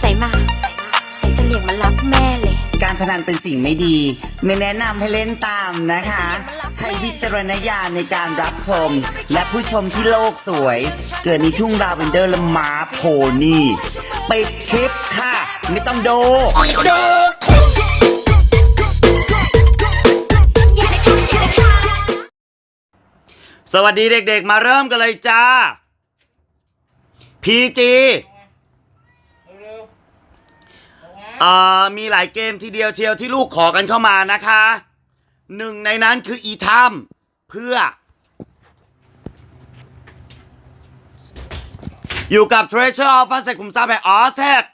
ใส่มาใส่มาใส่เสลี่ยงมารับแม่เลย การพนันเป็นสิ่งไม่ดี ไม่แนะนำให้เล่นตามนะคะ ใช้วิจารณญาณในการรับชม และผู้ชมที่โลกสวย เกิดในทุ่งดาวเวนเดอร์และม้าโพนี่ปิดคลิปค่ะ ไม่ต้องดู สวัสดีเด็กๆ มาเริ่มกันเลยจ้า PG เอ่อมีหลายเกมทีเดียวเชียวที่ลูกขอกันเข้ามานะคะหนึ่งในนั้นคืออีทัมเพื่อ อยู่กับ Treasure of ฟันเซกุมซาแบบออเซก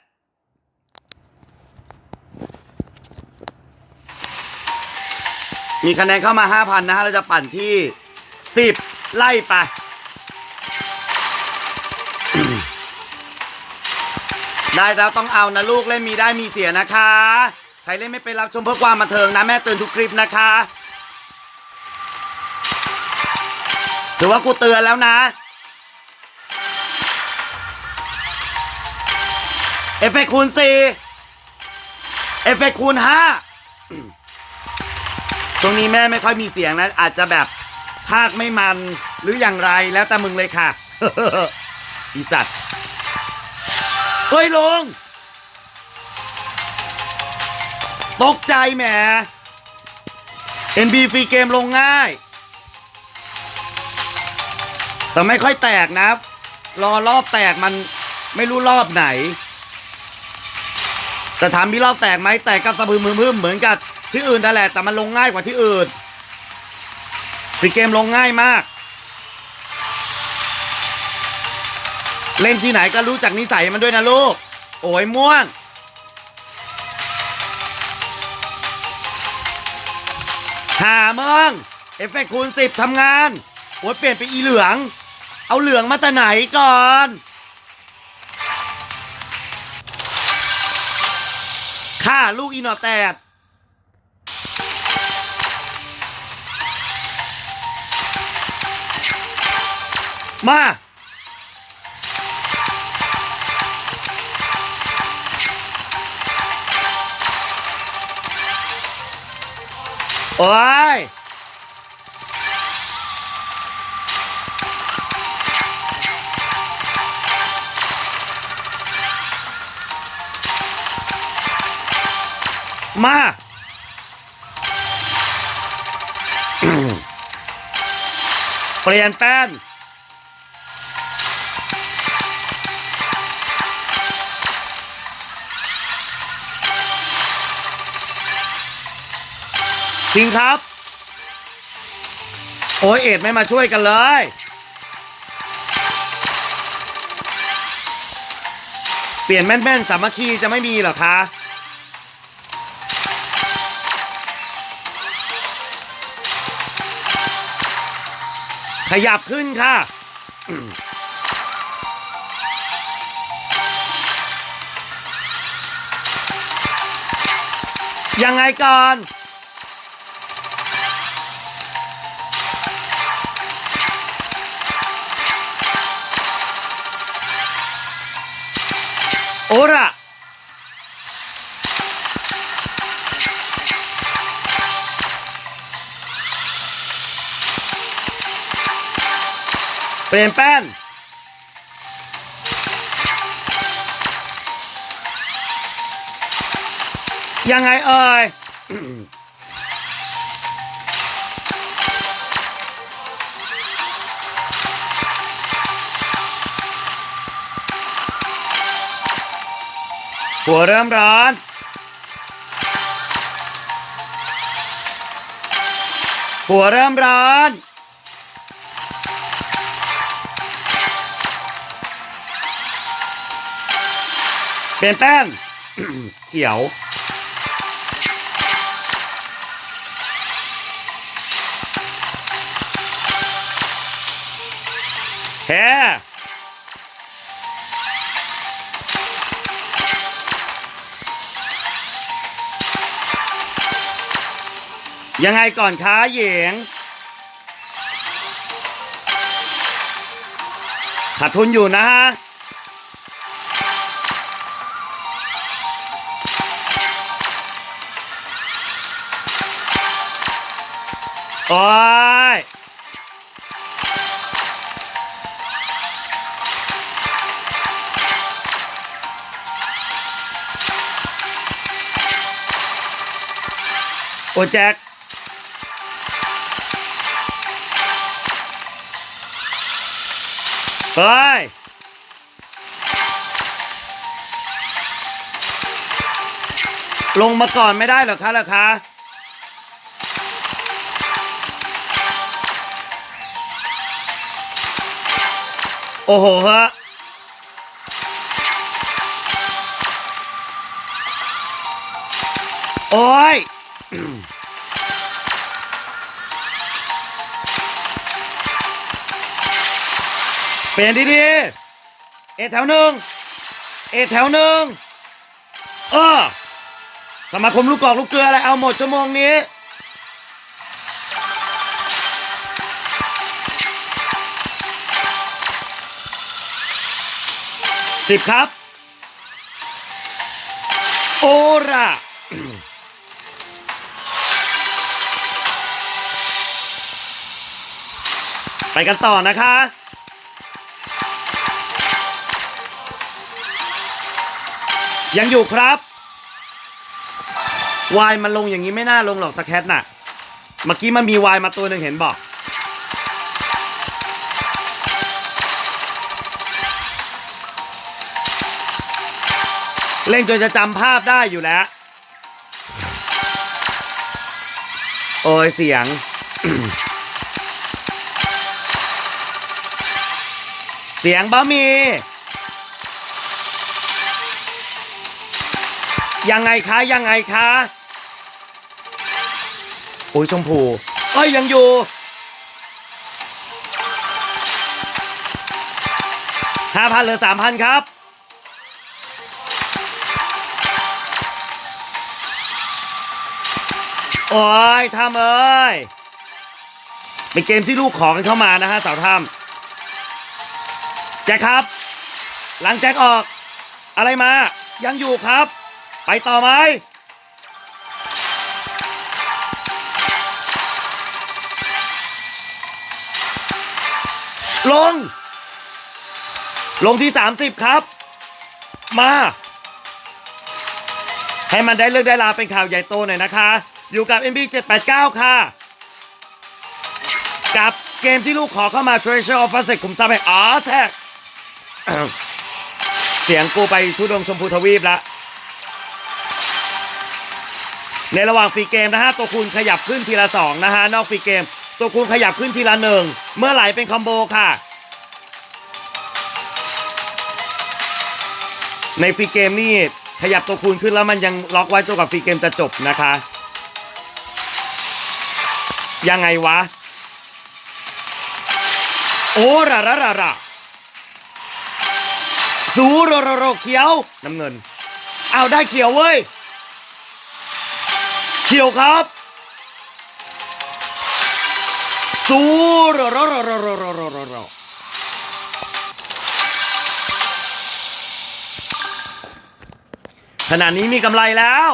มีคะแนนเข้ามา 5,000 นะฮะ เราจะปั่นที่ 10 ไล่ไป ได้แล้วต้องเอานะลูกเล่นมีได้มีเสียนะคะ ใครเล่นไม่เป็นรับชมเพื่อความบันเทิงนะแม่เตือนทุกคลิปนะคะถือว่ากูเตือนแล้วนะเอฟเฟกคูณสี่เอฟเฟกคูณห้าช่วงนี้แม่ไม่ค่อยมีเสียงนะ อาจจะแบบภาคไม่มันหรืออย่างไรแล้วแต่มึงเลยค่ะ อีสัตว์ เฮ้ยลง ตกใจแหม NB ฟรีเกมลงง่าย แต่ไม่ค่อยแตกนะ รอรอบแตกมันไม่รู้รอบไหน แต่ถามมีรอบแตกไหมแตกก็สะพึมพึมเหมือนกับที่อื่นนั่นแหละแต่มันลงง่ายกว่าที่อื่นฟรีเกมลงง่ายมาก เล่นที่ไหนก็รู้จักนิสัยมันด้วยนะลูก โอ้ยม่วง หาเมืองเอฟเฟกต์คูณสิบทำงาน โอ้ยเปลี่ยนไปอีเหลือง เอาเหลืองมาแต่ไหนก่อน ฆ่าลูกอีหนอแตดมา โอ้ยมาเปลี่ยนแป้น จริงครับ โอ้ยเอ็ดไม่มาช่วยกันเลย เปลี่ยนแม่นๆสามัคคีจะไม่มีหรอคะขยับขึ้นค่ะ ยังไงก่อน โอระเปลี่ยนแป้นยังไงเอ่ย หัวเริ่มร้อน หัวเริ่มร้อน เปลี่ยนแป้นเขียว แฮ ยังไงก่อนคะเหยงขาดทุนอยู่นะฮะโอ้ยโอ้แจ็ค เฮ้ยลงมาก่อนไม่ได้หรอคะล่ะคะโอ้โหฮะโอ้ย เปลี่ยนดีๆ เอแถวหนึ่งเอแถวหนึ่งเออสมาคมลูกกอกลูกเกลืออะไรเอาหมดชั่วโมงนี้ สิบครับ โอระไปกันต่อนะคะ ยังอยู่ครับวายมันลงอย่างนี้ไม่น่าลงหรอกสแคทน่ะ เมื่อกี้มันมีวายมาตัวหนึ่งเห็นบอกเล่นจนจะจำภาพได้อยู่แล้ว โอ้ยเสียง เสียงบะมี ยังไงคะยังไงคะโอ้ยชมพูเอ้ยยังอยู่ห้าพันเหลือสามพันครับโอ้ยทำเอ้ยเป็นเกมที่ลูกขอกันเข้ามานะฮะสาวทำแจ็คครับ หลังแจ็คออก อะไรมา ยังอยู่ครับ ไปต่อไหมลง ลงที่ 30 ครับ มา ให้มันได้เลือกได้ลาเป็นข่าวใหญ่โตหน่อยนะคะ อยู่กับ MB 789 ค่ะ กับเกมที่ลูกขอเข้ามา Treasure of Fast คุมทรัพย์ให้อ๋อแท็กเสียงกูไปทุดงชมพูทวีปละ ในระหว่างฟรีเกมนะฮะตัวคูณขยับขึ้นทีละสองนะฮะนอกฟรีเกม ตัวคูณขยับขึ้นทีละหนึ่งเมื่อไหร่เป็นคอมโบค่ะ ในฟรีเกมนี่ขยับตัวคูณขึ้นแล้วมันยังล็อกไว้จนกว่าฟรีเกมจะจบนะคะ ยังไงวะ โอ้ระระระระสูโรโรโรเขียวน้ำเงิน เอาได้เขียวเว้ย เขียวครับสูโรโรโรโรรรรรรขณะนี้มีกำไรแล้ว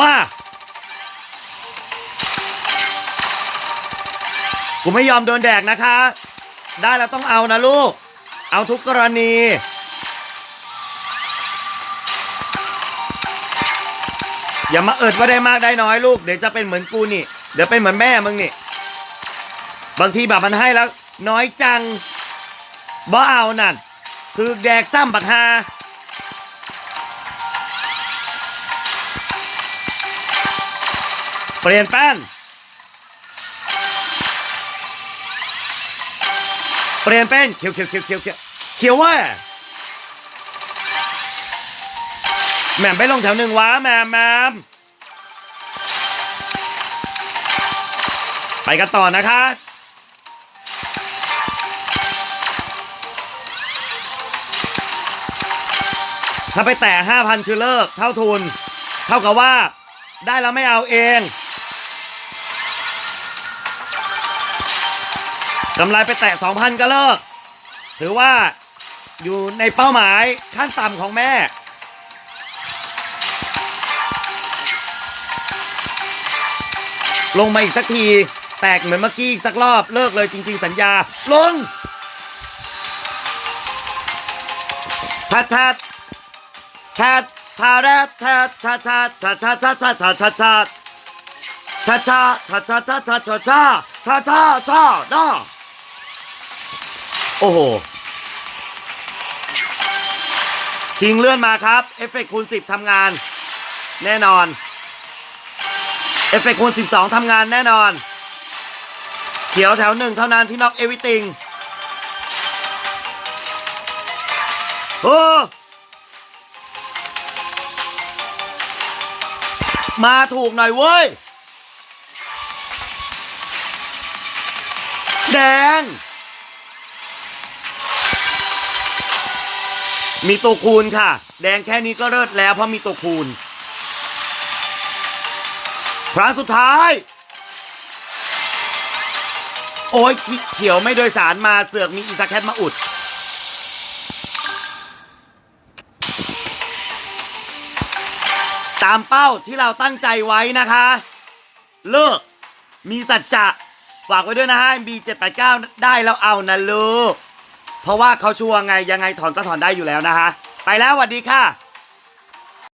มากูไม่ยอมโดนแดกนะคะ ได้แล้วต้องเอานะลูก เอาทุกกรณี อย่ามาเอิดว่าได้มากได้น้อยลูก เดี๋ยวจะเป็นเหมือนกูนี่ เดี๋ยวเป็นเหมือนแม่มึงนี่ บางทีแบบมันให้แล้ว น้อยจังบ่เอานั่น คือแดกซ้ำบักฮาเปลี่ยนแป้น เปลี่ยนเป็นเขียวเขียวเขียวเขียวเขียวเขียวว่า แหม่มไปลงแถวหนึ่งวะแหม่มแหม่มไปกันต่อนะคะถ้าไปแตะห้าพันคือเลิก เท่าทุน เท่ากับว่า ได้แล้วไม่เอาเองกำไรไปแตะ2,000 ก็เลิก ถือว่าอยู่ในเป้าหมายขั้นต่ำของแม่ ลงมาอีกสักที แตกเหมือนเมื่อกี้อีกสักรอบเลิกเลยจริง ๆ สัญญา ลงทัดทัดทัดทาแรดทัดทัดทัดทัดทัดทัดทัดทัดทัดทัดชาชาชาชาชาชาชาชาชาชาชาด้าโอ้โห คิงเลื่อนมาครับ เอฟเฟกคูณ10ทำงาน แน่นอน ฟเฟกต์คูณ 12 ทำงานแน่นอน เขียวแถวหนึ่งเท่านั้นที่น็อกเอวิติงโอ้มาถูกหน่อยเว้ย แดง มีตัวคูณค่ะ แดงแค่นี้ก็เลิศแล้วเพราะมีตัวคูณ ครั้งสุดท้าย โอ้ยเขียวไม่โดยสารมาเสือกมีอีซาแคทมาอุด ตามเป้าที่เราตั้งใจไว้นะคะ เลิก มีสัจจะฝากไว้ด้วยนะฮะ B789 ได้แล้วเอานะลูก เพราะว่าเขาชัวร์ไงยังไงถอนก็ถอนได้อยู่แล้วนะฮะไปแล้วสวัสดีค่ะ